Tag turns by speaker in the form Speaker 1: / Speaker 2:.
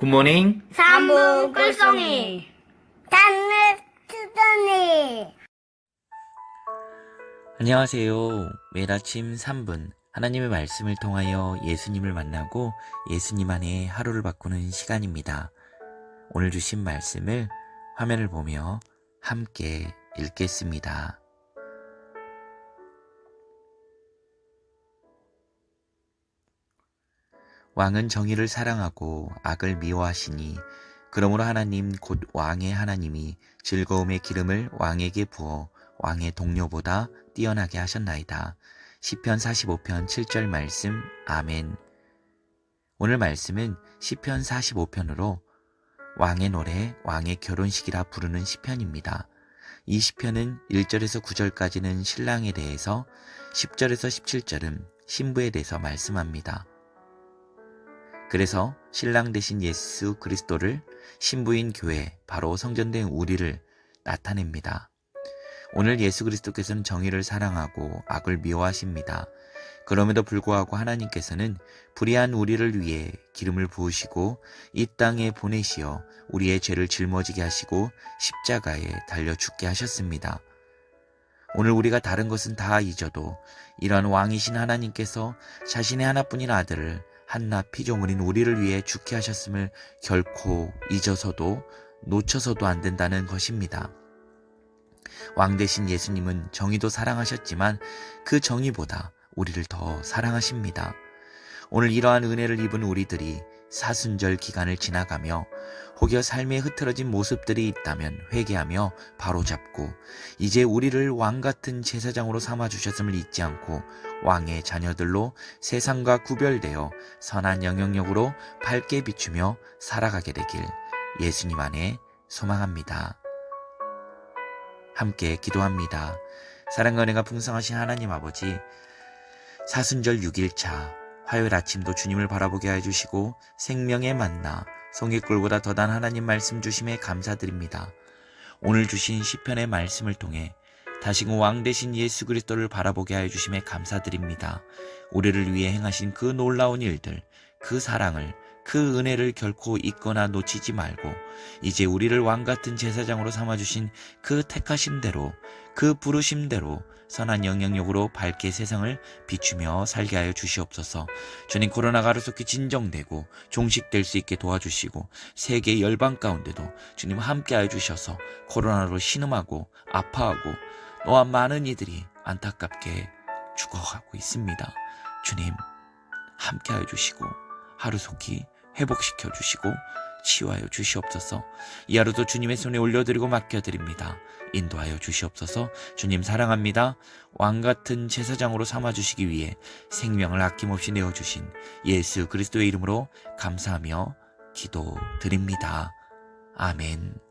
Speaker 1: 굿모닝.
Speaker 2: 삼부 꿀송이 단을 투더니
Speaker 1: 안녕하세요. 매일 아침 3분 하나님의 말씀을 통하여 예수님을 만나고 예수님 안에 하루를 바꾸는 시간입니다. 오늘 주신 말씀을 화면을 보며 함께 읽겠습니다. 왕은 정의를 사랑하고 악을 미워하시니 그러므로 하나님 곧 왕의 하나님이 즐거움의 기름을 왕에게 부어 왕의 동료보다 뛰어나게 하셨나이다. 시편 45편 7절 말씀 아멘. 오늘 말씀은 시편 45편으로 왕의 노래, 왕의 결혼식이라 부르는 시편입니다. 이 시편은 1절에서 9절까지는 신랑에 대해서 10절에서 17절은 신부에 대해서 말씀합니다. 그래서 신랑 대신 예수 그리스도를 신부인 교회, 바로 성전된 우리를 나타냅니다. 오늘 예수 그리스도께서는 정의를 사랑하고 악을 미워하십니다. 그럼에도 불구하고 하나님께서는 불의한 우리를 위해 기름을 부으시고 이 땅에 보내시어 우리의 죄를 짊어지게 하시고 십자가에 달려 죽게 하셨습니다. 오늘 우리가 다른 것은 다 잊어도 이러한 왕이신 하나님께서 자신의 하나뿐인 아들을 한낱 피조물인 우리를 위해 죽게 하셨음을 결코 잊어서도 놓쳐서도 안 된다는 것입니다. 왕 대신 예수님은 정의도 사랑하셨지만 그 정의보다 우리를 더 사랑하십니다. 오늘 이러한 은혜를 입은 우리들이 사순절 기간을 지나가며 혹여 삶에 흐트러진 모습들이 있다면 회개하며 바로잡고 이제 우리를 왕 같은 제사장으로 삼아 주셨음을 잊지 않고 왕의 자녀들로 세상과 구별되어 선한 영향력으로 밝게 비추며 살아가게 되길 예수님 안에 소망합니다. 함께 기도합니다. 사랑과 은혜가 풍성하신 하나님 아버지, 사순절 6일차 화요일 아침도 주님을 바라보게 해주시고 생명의 만나 송이꿀보다 더단 하나님 말씀 주심에 감사드립니다. 오늘 주신 시편의 말씀을 통해 다시금 왕 대신 예수 그리스도를 바라보게 하여 주심에 감사드립니다. 우리를 위해 행하신 그 놀라운 일들, 그 사랑을, 그 은혜를 결코 잊거나 놓치지 말고 이제 우리를 왕 같은 제사장으로 삼아 주신 그 택하심대로 그 부르심대로 선한 영향력으로 밝게 세상을 비추며 살게 하여 주시옵소서. 주님 코로나가 하루속히 진정되고 종식될 수 있게 도와주시고 세계 열방 가운데도 주님 함께 하여 주셔서 코로나로 신음하고 아파하고 또한 많은 이들이 안타깝게 죽어가고 있습니다. 주님 함께 하여 주시고 하루속히 회복시켜 주시고 치유하여 주시옵소서. 이 하루도 주님의 손에 올려드리고 맡겨드립니다. 인도하여 주시옵소서. 주님 사랑합니다. 왕 같은 제사장으로 삼아 주시기 위해 생명을 아낌없이 내어 주신 예수 그리스도의 이름으로 감사하며 기도드립니다. 아멘.